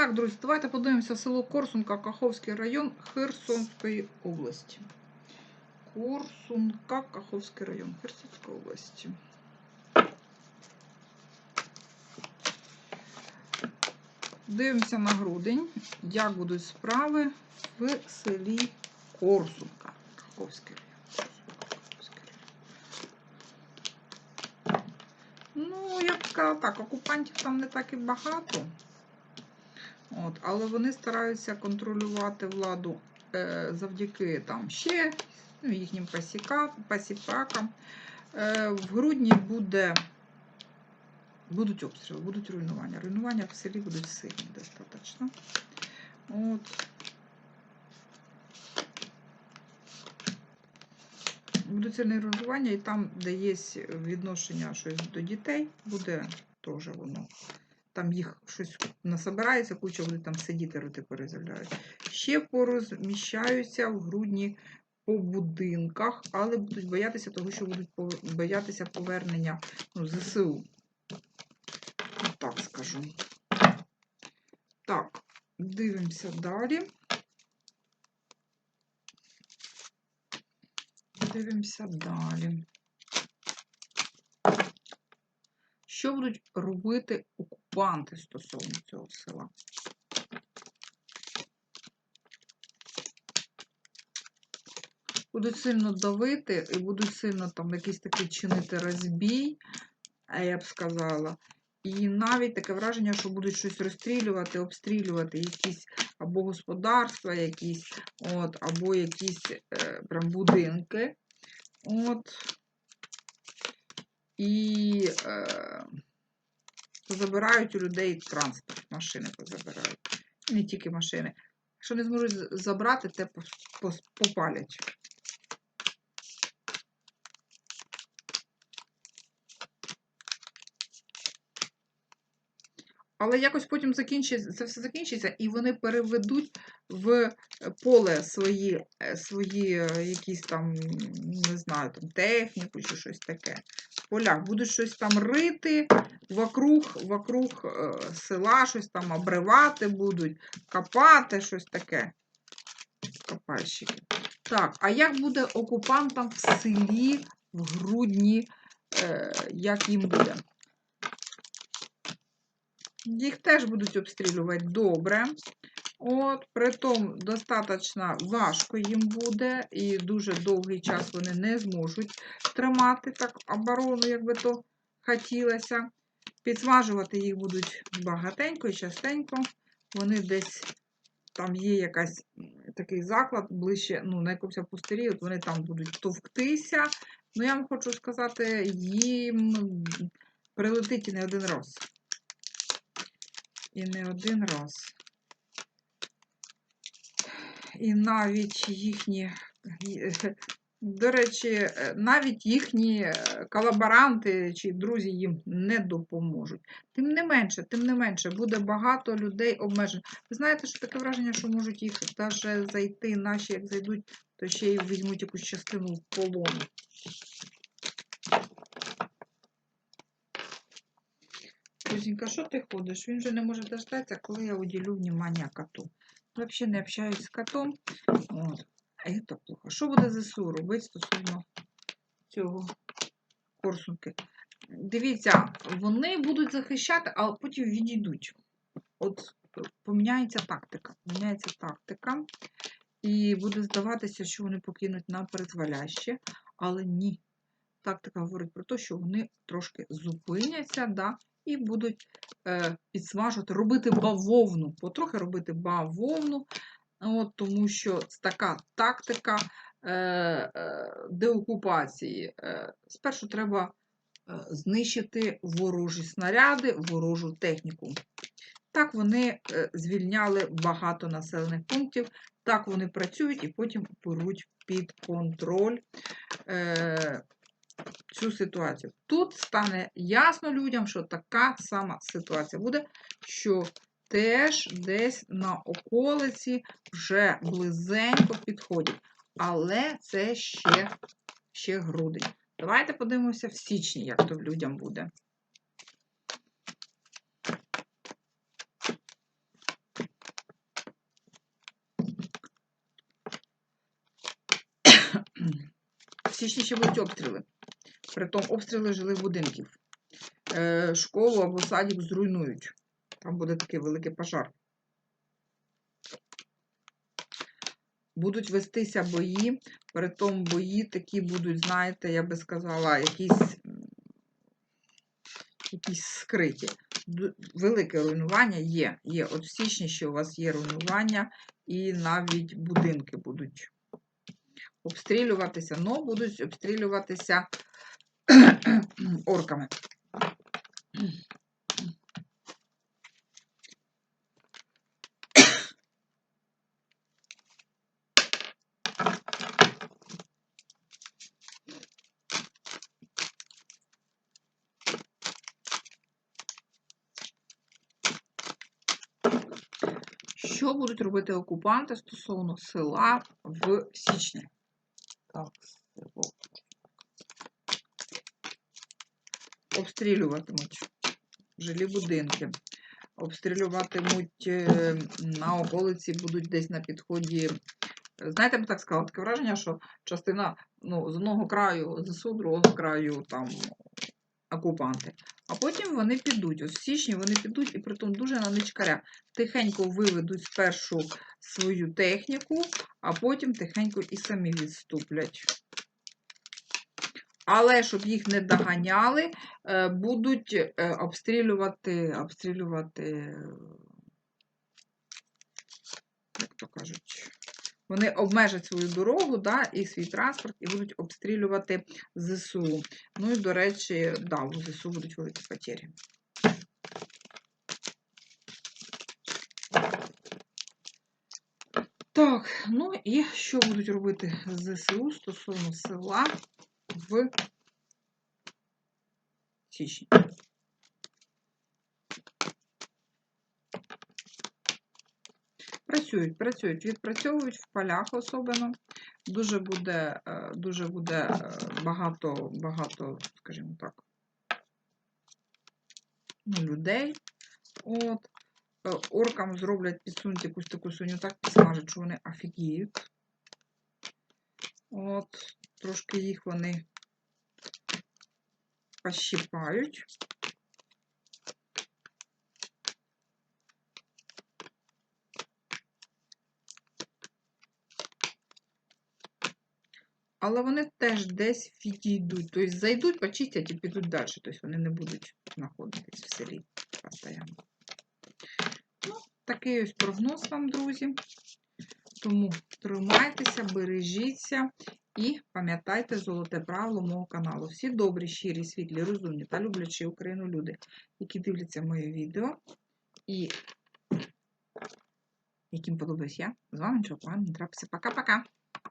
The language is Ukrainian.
Так, друзі, давайте подивимося село Корсунка, Каховський район Херсонської області. Корсунка, Каховський район Херсонської області. Дивимося на грудень, як будуть справи в селі Корсунка, Каховський район. Ну, я б сказала так, окупантів там не так і багато. От, але вони стараються контролювати владу е, завдяки там ще ну, їхнім пасіпакам. Е, в грудні буде, будуть обстріли, будуть руйнування. Руйнування в селі будуть сильні достатньо. От. Будуть сильні руйнування, і там, де є відношення щось до дітей, буде теж воно. Там їх щось насобирається, куча буде там сидіти, роти перезявляють. Ще порозміщаються в грудні по будинках, але будуть боятися того, що будуть боятися повернення ну, ЗСУ. Так скажу. Так, дивимося далі. Дивимося далі. Що будуть робити окупанти стосовно цього села? Будуть сильно давити і будуть сильно там якийсь такий чинити розбій, я б сказала. І навіть таке враження, що будуть щось розстрілювати, обстрілювати якісь або господарства, якісь, от, або якісь е, прям будинки. От. І е, забирають у людей транспорт, машини позабирають. Не тільки машини. Якщо не зможуть забрати, те попалять. Але якось потім закінчиться, це все закінчиться, і вони переведуть в е, поле свої, е, свої е, якісь там, не знаю, там техніку чи щось таке. В полях будуть щось там рити вокруг, вокруг села, щось там обривати будуть, копати, щось таке. Копальщики. Так, а як буде окупантам в селі в грудні, як їм буде? Їх теж будуть обстрілювати добре. От, притом достатньо важко їм буде, і дуже довгий час вони не зможуть тримати так оборону, як би то хотілося. Підсмажувати їх будуть багатенько і частенько. Вони десь там є якась такий заклад ближче, ну, на якомусь пустирі, от вони там будуть товктися. Ну, я вам хочу сказати, їм прилетить і не один раз. І не один раз. І навіть їхні, до речі, навіть їхні е, колаборанти чи друзі їм не допоможуть. Тим не менше, тим не менше, буде багато людей обмежень. Ви знаєте, що таке враження, що можуть їх навіть зайти, наші, як зайдуть, то ще й візьмуть якусь частину в полон. Кузенька, що ти ходиш? Він же не може дождатися, коли я уділю внимання коту. Взагалі не общаюсь з котом. От. А це плохо. Що буде ЗСУ робити стосовно цього корсунки? Дивіться, вони будуть захищати, а потім відійдуть. От поміняється тактика. Поміняється тактика. І буде здаватися, що вони покинуть на призволяще, але ні. Тактика говорить про те, що вони трошки зупиняться, да, і будуть е, підсмажувати, робити бавовну, потрохи робити бавовну, от, тому що така тактика е, е, деокупації. Е, спершу треба е, знищити ворожі снаряди, ворожу техніку. Так вони е, звільняли багато населених пунктів, так вони працюють і потім беруть під контроль. Е, цю ситуацію. Тут стане ясно людям, що така сама ситуація буде, що теж десь на околиці вже близенько підходять. Але це ще, ще грудень. Давайте подивимося в січні, як то людям буде. В січні ще будуть обстріли. Притом обстріли жилих будинків. Е, школу або садик зруйнують. Там буде такий великий пожар. Будуть вестися бої, притом бої такі будуть, знаєте, я би сказала, якісь, якісь скриті. Велике руйнування є. Є. От в січні ще у вас є руйнування, і навіть будинки будуть обстрілюватися, але будуть обстрілюватися орками. Що будуть робити окупанти стосовно села в січні? Так, село. Обстрілюватимуть жилі будинки. Обстрілюватимуть е, на околиці, будуть десь на підході. Знаєте, я б так сказала, таке враження, що частина ну, з одного краю ЗСУ, другого краю там окупанти. А потім вони підуть. Ось в січні вони підуть і притом дуже на ничкаря. Тихенько виведуть спершу свою техніку, а потім тихенько і самі відступлять. Але щоб їх не доганяли, е, будуть е, обстрілювати, обстрілювати, як то кажуть, вони обмежать свою дорогу да, і свій транспорт і будуть обстрілювати ЗСУ. Ну і, до речі, да, у ЗСУ будуть великі потері. Так, ну і що будуть робити ЗСУ стосовно села в січні? Працюють, працюють, відпрацьовують в полях особливо. Дуже буде, е, дуже буде е, багато, багато, скажімо так, ну, людей. От. Е, Оркам зроблять підсунуть якусь таку свиню, так підсмажать, що вони офігіють. От, трошки їх вони пощипають. Але вони теж десь відійдуть. Тобто зайдуть, почистять і підуть далі. Тобто вони не будуть знаходитись в селі постійно. Ну, такий ось прогноз вам, друзі. Тому тримайтеся, бережіться і пам'ятайте золоте правило мого каналу. Всі добрі, щирі, світлі, розумні та люблячі Україну люди, які дивляться моє відео і яким подобаюсь я. З вами нічого поганого не трапиться. Пока-пока!